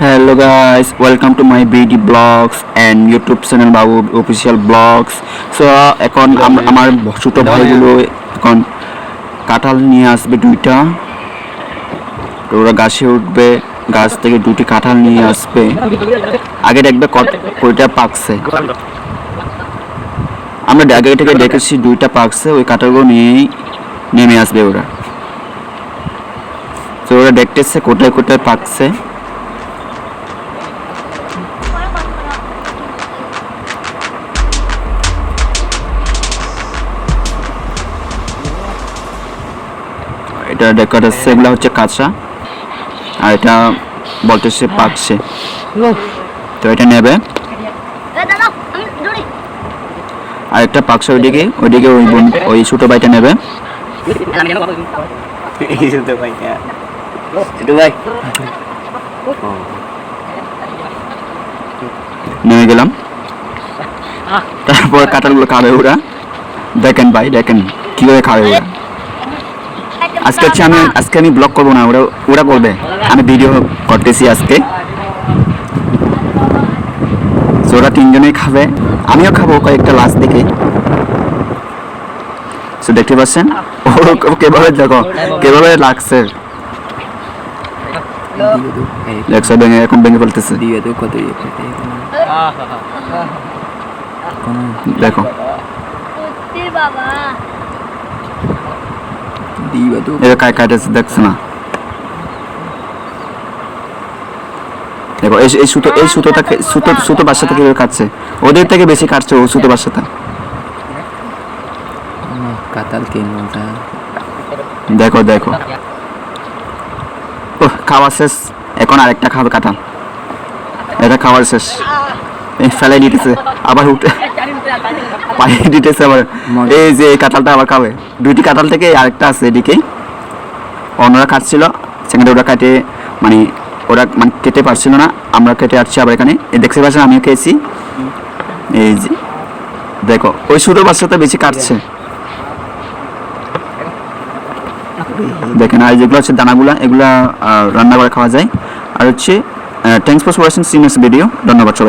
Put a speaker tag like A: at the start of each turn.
A: Hello guys, welcome to my BD blogs and YouTube channel Babu official vlogs so এখন আম- আমার ছোট ভাইগুলো এখন কাঁঠাল নিয়ে আসবে দুইটা। তো ওরা গাছে উঠবে গাছ থেকে দুটি কাঁঠাল নিয়ে আসবে। আগে দেখবে কয়টা পাকছে। আমরা আগে থেকে দেখেছি দুইটা পাকছে ওই কাঁঠালগুলো নিয়েই নেমে আসবে ওরা। তো ওরা দেখতেছে কোথায় কোথায় পাকছে। এটা দেখা যাচ্ছে এগুলো হচ্ছে কাঁচা। আর এটা বলতেছে পাকছে। তো এটা নেবে। আর একটা পাকছে ওইদিকে ওইদিকে ওই বোন- ওই ছোট ভাইটা নেবে।
B: baik
A: নেমে গেলাম। তারপর কাঁঠালগুলো খাবে ওরা। দেখেন ভাই দেখেন কীভাবে খাবে ওরা। আজকে হচ্ছে আমি আজকে আমি ব্লগ করব না ওরা ওরা করবে। আমি ভিডিও করতেছি আজকে। ওরা তিনজনেই খাবে। আমিও খাব কয়েকটা লাস্ট দিকে সো দেখতে পাচ্ছেন? ও ও দেখো কেভাবে লাগছে। দেখছ ভেঙে এখন ভেঙে ফেলতেছে। দেখো।
C: বাবা।
B: Dia tuh
A: এটা কায় কাটেছে দেখছ না দেখো এই এই সুতো এই সুতোটাকে সুতো সুতো বাসাটা কীভাবে কাটছে ওদের থেকে বেশি কাটছে ও সুতো বাসাটা
B: katal kenota
A: দেখো দেখো ও খাওয়া শেষ এখন আরেকটা খাবে কাঁঠাল এটা খাওয়ার শেষ এই ফেলাই দিতেছে আবার উঠে পায়ে দিতেছে আবার এই যে এই কাঁঠালটা আবার খাবে। দুইটি কাঁঠাল থেকে আরেকটা আছে এদিকে। অন্যরা খাচ্ছিল সেখানে ওরা কাটে মানে ওরা মানে কেটে পারছিল না আমরা কেটে আসছি আবার এখানে। দেখতে পাচ্ছেন আমিও খেয়েছি। এই যে দেখো ওই ছোটো বাচ্চাটা বেশি কাটছে। দেখেন আর যেগুলো হচ্ছে দানাগুলা এগুলা রান্না করে খাওয়া যায়। আর হচ্ছে thanks for watching seniors video ধন্যবাদ সবাই